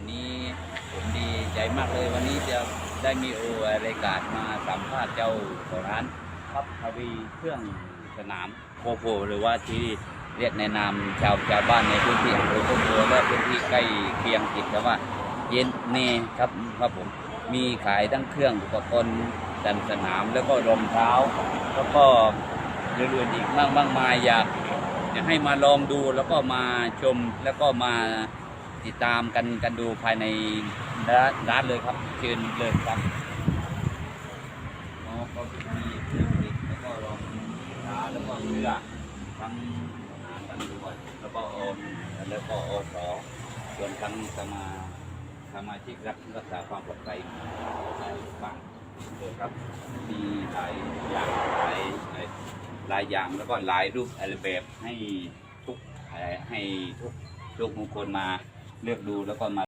วันนี้ผมดีใจมากเลย วันนี้จะได้มีโอรายการมาสัมภาษณ์เจ้าของร้านครับทวีเครื่องสนามโคโพหรือว่าที่เรียกในนามชาวชาวบ้านในพื้นที่อำเภอโคโพและพื้นที่ใกล้เคียงติดกับว่าเย็นเนครับครับผมมีขายทั้งเครื่องอุปกรณ์ดันสนามแล้วก็รองเท้า แล้วก็เรื่องๆอีกมากมากมายอยากจะให้มาลองดูแล้วก็มาชมแล้วก็มา ติดตามกันกันดูภายในร้านเลยครับ เชิญเลยครับอ๋อก็มีเครื่องติดแล้วก็รองเท้าแล้วก็เสื้อทั้งอาหารทั้งด้วยแล้วก็โอแล้วก็โอสอส่วนทั้งสมาสมาชิกรักรักษาความปลอดภัยบ้างเลยครับมีหลายอย่างหลายหลายหลายอย่างแล้วก็หลายรูปอะไรแบบให้ทุกให้ทุกทุกมงคนมา เลือกดูแล้วก็มา